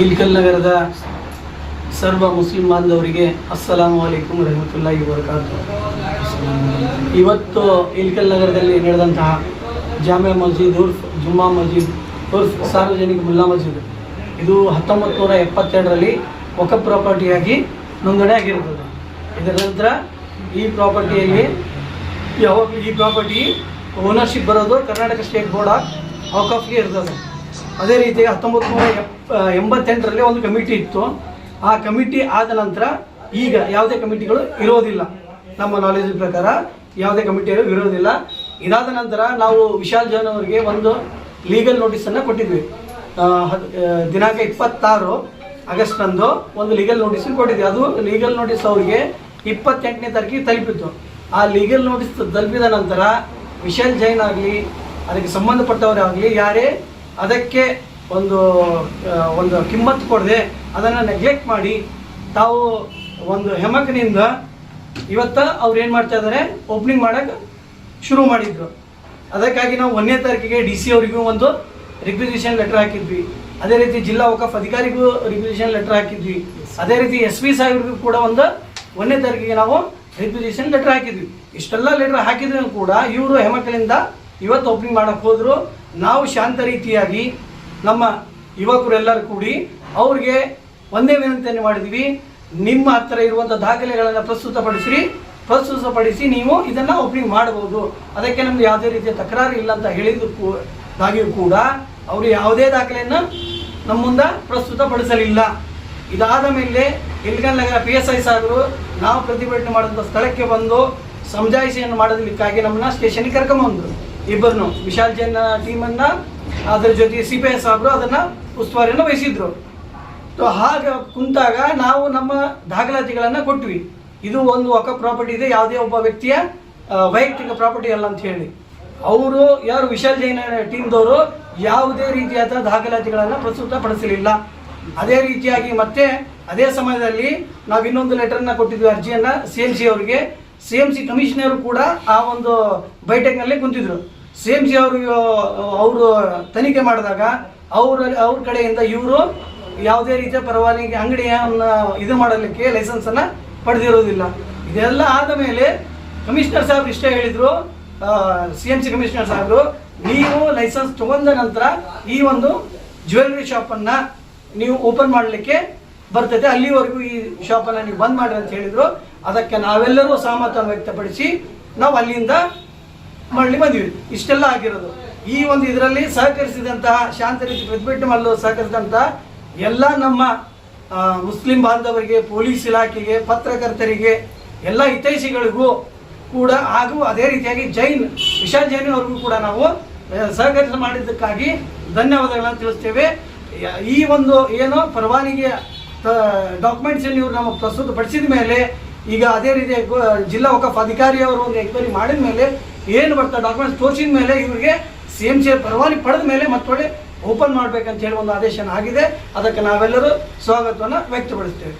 ಇಲ್ಕಲ್ ನಗರದ ಸರ್ವ ಮುಸ್ಲಿಂ ಬಾಂಧವರಿಗೆ ಅಸ್ಸಲಾಮು ಅಲೈಕುಮ್ ರಹಮತುಲ್ಲಾಹಿ ವಬರಕಾತು ಇವತ್ತು ಇಲ್ಕಲ್ ನಗರದಲ್ಲಿ ನಡೆದಂತಹ ಜಾಮಿಯಾ ಮಸ್ಜಿದ್ ಉರ್ಫ್, ಜುಮ್ಮಾ ಮಸ್ಜಿದ್ ಉರ್ಫ್ ಸಾರ್ವಜನಿಕ ಮುಲ್ಲಾ ಮಸ್ಜಿದ್. ಇದು ಹತ್ತೊಂಬತ್ತು ನೂರ ಎಪ್ಪತ್ತೆರಡರಲ್ಲಿ ಒಕ ಪ್ರಾಪರ್ಟಿಯಾಗಿ ನೋಂದಣಿ ಆಗಿರುತ್ತದೆ. ಇದರ ನಂತರ ಈ ಪ್ರಾಪರ್ಟಿಯಲ್ಲಿ ಯಾವಾಗಲೂ ಈ ಪ್ರಾಪರ್ಟಿ ಓನರ್ಶಿಪ್ ಬರೋದು ಕರ್ನಾಟಕ ಸ್ಟೇಟ್ ಬೋರ್ಡ್ ಆಫ್ ಔಕಾಫ್ಗೆ ಇರ್ತದೆ. ಅದೇ ರೀತಿ ಹತ್ತೊಂಬತ್ತು ನೂರ ಎಂಬತ್ತೆಂಟರಲ್ಲಿ ಒಂದು ಕಮಿಟಿ ಇತ್ತು. ಆ ಕಮಿಟಿ ಆದ ನಂತರ ಈಗ ಯಾವುದೇ ಕಮಿಟಿಗಳು ಇರೋದಿಲ್ಲ. ನಮ್ಮ ನಾಲೆಜ್ ಪ್ರಕಾರ ಯಾವುದೇ ಕಮಿಟಿಗಳು ಇರೋದಿಲ್ಲ. ಇದಾದ ನಂತರ ನಾವು ವಿಶಾಲ್ ಜೈನ್ ಅವರಿಗೆ ಒಂದು ಲೀಗಲ್ ನೋಟಿಸನ್ನು ಕೊಟ್ಟಿದ್ವಿ. ದಿನಾಂಕ ಇಪ್ಪತ್ತಾರು ಆಗಸ್ಟ್ನಂದು ಒಂದು ಲೀಗಲ್ ನೋಟಿಸ್ ಕೊಟ್ಟಿದ್ವಿ. ಅದು ಲೀಗಲ್ ನೋಟಿಸ್ ಅವರಿಗೆ ಇಪ್ಪತ್ತೆಂಟನೇ ತಾರೀಕಿಗೆ ತಲುಪಿತ್ತು. ಆ ಲೀಗಲ್ ನೋಟಿಸ್ ತಲುಪಿದ ನಂತರ ವಿಶಾಲ್ ಜೈನ್ ಆಗಲಿ, ಅದಕ್ಕೆ ಸಂಬಂಧಪಟ್ಟವರಾಗಲಿ, ಯಾರೇ ಅದಕ್ಕೆ ಒಂದು ಒಂದು ಕಿಮ್ಮತ್ತು ಕೊಡದೆ ಅದನ್ನು ನೆಗ್ಲೆಕ್ಟ್ ಮಾಡಿ ತಾವು ಒಂದು ಹೆಮಕನಿಂದ ಇವತ್ತ ಅವ್ರು ಏನು ಮಾಡ್ತಾ ಇದ್ದಾರೆ ಓಪನಿಂಗ್ ಮಾಡೋಕ್ಕೆ ಶುರು ಮಾಡಿದ್ರು. ಅದಕ್ಕಾಗಿ ನಾವು ಒಂದನೇ ತಾರೀಕಿಗೆ ಡಿ ಸಿ ಅವರಿಗೂ ಒಂದು ರಿಕ್ವಿಸಿಷನ್ ಲೆಟರ್ ಹಾಕಿದ್ವಿ. ಅದೇ ರೀತಿ ಜಿಲ್ಲಾ ವಕಫ್ ಅಧಿಕಾರಿಗೂ ರಿಕ್ವಿಸಿಷನ್ ಲೆಟರ್ ಹಾಕಿದ್ವಿ. ಅದೇ ರೀತಿ ಎಸ್ ಪಿ ಸಾಹೇಬ್ರಿಗೂ ಕೂಡ ಒಂದು ಒಂದನೇ ತಾರೀಕಿಗೆ ನಾವು ರಿಕ್ವಿಸಿಷನ್ ಲೆಟರ್ ಹಾಕಿದ್ವಿ. ಇಷ್ಟೆಲ್ಲ ಲೆಟರ್ ಹಾಕಿದ್ರು ಕೂಡ ಇವರು ಹೆಮಕಲಿಂದ ಇವತ್ತು ಓಪನಿಂಗ್ ಮಾಡೋಕ್ಕೆ ಹೋದ್ರು. ನಾವು ಶಾಂತ ರೀತಿಯಾಗಿ ನಮ್ಮ ಯುವಕರೆಲ್ಲರೂ ಕೂಡಿ ಅವ್ರಿಗೆ ಒಂದೇ ವಿನಂತಿಯನ್ನು ಮಾಡಿದ್ವಿ ನಿಮ್ಮ ಹತ್ತಿರ ಇರುವಂಥ ದಾಖಲೆಗಳನ್ನು ಪ್ರಸ್ತುತಪಡಿಸಿ ಪ್ರಸ್ತುತಪಡಿಸಿ ನೀವು ಇದನ್ನು ಓಪನಿಂಗ್ ಮಾಡಬಹುದು. ಅದಕ್ಕೆ ನಮ್ದು ಯಾವುದೇ ರೀತಿಯ ತಕರಾರು ಇಲ್ಲ ಅಂತ ಹೇಳಿದ್ದು ಕೂ- ದಾಗಿಯೂ ಕೂಡ ಅವರು ಯಾವುದೇ ದಾಖಲೆಯನ್ನು ನಮ್ಮ ಮುಂದೆ ಪ್ರಸ್ತುತಪಡಿಸಲಿಲ್ಲ. ಇದಾದ ಮೇಲೆ ಇಲ್ಗನ್ ನಗರ ಪಿ ಎಸ್ ಐ ಸಾಗರು ನಾವು ಪ್ರತಿಭಟನೆ ಮಾಡಿದಂಥ ಸ್ಥಳಕ್ಕೆ ಬಂದು, ಸಮಜಾಯಿಷಿಯನ್ನು ಮಾಡೋದಕ್ಕಾಗಿ ನಮ್ಮನ್ನ ಸ್ಟೇಷನ್ಗೆ ಕರ್ಕೊಂಬಂದ್ರು. ಇಬ್ಬರನ್ನು ವಿಶಾಲ್ ಜೈನ್ ಟೀಮನ್ನು, ಅದರ ಜೊತೆ ಸಿ ಪಿ ಎಸ್ ಸಾಬ್ರು ಅದನ್ನು ಉಸ್ತುವಾರಿಯನ್ನು ವಹಿಸಿದ್ರು. ಸೊ ಹಾಗೆ ಕುಂತಾಗ ನಾವು ನಮ್ಮ ದಾಖಲಾತಿಗಳನ್ನು ಕೊಟ್ವಿ. ಇದು ಒಂದು ಒಕ್ಕ ಪ್ರಾಪರ್ಟಿ ಇದೆ, ಯಾವುದೇ ಒಬ್ಬ ವ್ಯಕ್ತಿಯ ವೈಯಕ್ತಿಕ ಪ್ರಾಪರ್ಟಿ ಅಲ್ಲ ಅಂತ ಹೇಳಿ. ಅವರು ಯಾರು ವಿಶಾಲ್ ಜೈನ ಟೀಮ್ದವರು ಯಾವುದೇ ರೀತಿಯಾದ ದಾಖಲಾತಿಗಳನ್ನು ಪ್ರಸ್ತುತಪಡಿಸಲಿಲ್ಲ. ಅದೇ ರೀತಿಯಾಗಿ ಮತ್ತೆ ಅದೇ ಸಮಯದಲ್ಲಿ ನಾವು ಇನ್ನೊಂದು ಲೆಟರ್ನ ಕೊಟ್ಟಿದ್ವಿ ಅರ್ಜಿಯನ್ನು ಸಿ ಎಂ ಸಿ ಅವರಿಗೆ. ಸಿ ಎಂ ಸಿ ಕಮಿಷನರ್ ಕೂಡ ಆ ಒಂದು ಬೈಠಕ್ನಲ್ಲಿ ಕುಂತಿದ್ರು. ಸಿ ಎಂ ಸಿ ಅವರು ಅವರು ತನಿಖೆ ಮಾಡಿದಾಗ ಅವ್ರ ಅವ್ರ ಕಡೆಯಿಂದ ಇವರು ಯಾವುದೇ ರೀತಿಯ ಪರವಾನಗಿ ಅಂಗಡಿಯನ್ನು ಇದು ಮಾಡಲಿಕ್ಕೆ ಲೈಸೆನ್ಸ್ ಅನ್ನ ಪಡೆದಿರೋದಿಲ್ಲ. ಇದೆಲ್ಲ ಆದ ಮೇಲೆ ಕಮಿಷನರ್ ಸಾಹೇಬ್ ಇಷ್ಟೇ ಹೇಳಿದರು. ಸಿ ಎಂ ಸಿ ಕಮಿಷನರ್ ಸಾಹೇಬರು, ನೀವು ಲೈಸೆನ್ಸ್ ತಗೊಂಡ ನಂತರ ಈ ಒಂದು ಜ್ಯುವೆಲ್ಲರಿ ಶಾಪನ್ನು ನೀವು ಓಪನ್ ಮಾಡಲಿಕ್ಕೆ ಬರ್ತೈತೆ. ಅಲ್ಲಿವರೆಗೂ ಈ ಶಾಪನ್ನು ನೀವು ಬಂದ್ ಮಾಡ್ರಿ ಅಂತ ಹೇಳಿದ್ರು. ಅದಕ್ಕೆ ನಾವೆಲ್ಲರೂ ಸಹಮತವನ್ನು ವ್ಯಕ್ತಪಡಿಸಿ ನಾವು ಅಲ್ಲಿಂದ ಮರಳಿ ಬಂದಿವಿ. ಇಷ್ಟೆಲ್ಲ ಆಗಿರೋದು. ಈ ಒಂದು ಇದರಲ್ಲಿ ಸಹಕರಿಸಿದಂತಹ ಶಾಂತ ರೀತಿ ಪ್ರತಿಭಟನೆ ಮಾಡಲು ಸಹಕರಿಸಿದಂತಹ ಎಲ್ಲ ನಮ್ಮ ಮುಸ್ಲಿಂ ಬಾಂಧವರಿಗೆ, ಪೊಲೀಸ್ ಇಲಾಖೆಗೆ, ಪತ್ರಕರ್ತರಿಗೆ, ಎಲ್ಲ ಹಿತೈಷಿಗಳಿಗೂ ಕೂಡ ಹಾಗೂ ಅದೇ ರೀತಿಯಾಗಿ ಜೈನ್ ವಿಶಾಲ್ ಜೈನ್ ಅವ್ರಿಗೂ ಕೂಡ ನಾವು ಸಹಕರಿಸ ಮಾಡಿದ್ದಕ್ಕಾಗಿ ಧನ್ಯವಾದಗಳನ್ನು ತಿಳಿಸ್ತೇವೆ. ಈ ಒಂದು ಏನು ಪರವಾನಿಗೆ ಡಾಕ್ಯುಮೆಂಟ್ಸ್ ಇವರು ನಮಗೆ ಪ್ರಸ್ತುತಪಡಿಸಿದ ಮೇಲೆ ಈಗ ಅದೇ ರೀತಿ ಜಿಲ್ಲಾ ವಕಫ್ ಅಧಿಕಾರಿ ಅವರು ಒಂದು ಎಂಕ್ವೈರಿ ಮಾಡಿದ ಮೇಲೆ ಏನು ಬರ್ತಾ ಡಾಕ್ಯುಮೆಂಟ್ಸ್ ತೋರಿಸಿದ ಮೇಲೆ ಇವರಿಗೆ ಸಿ ಎಂ ಸಿ ಪರವಾನಗಿ ಪಡೆದ ಮೇಲೆ ಮತ್ತೊಳ್ಳೆ ಓಪನ್ ಮಾಡ್ಬೇಕಂತ ಹೇಳಿ ಒಂದು ಆದೇಶ ಆಗಿದೆ. ಅದಕ್ಕೆ ನಾವೆಲ್ಲರೂ ಸ್ವಾಗತವನ್ನು ವ್ಯಕ್ತಪಡಿಸ್ತೇವೆ.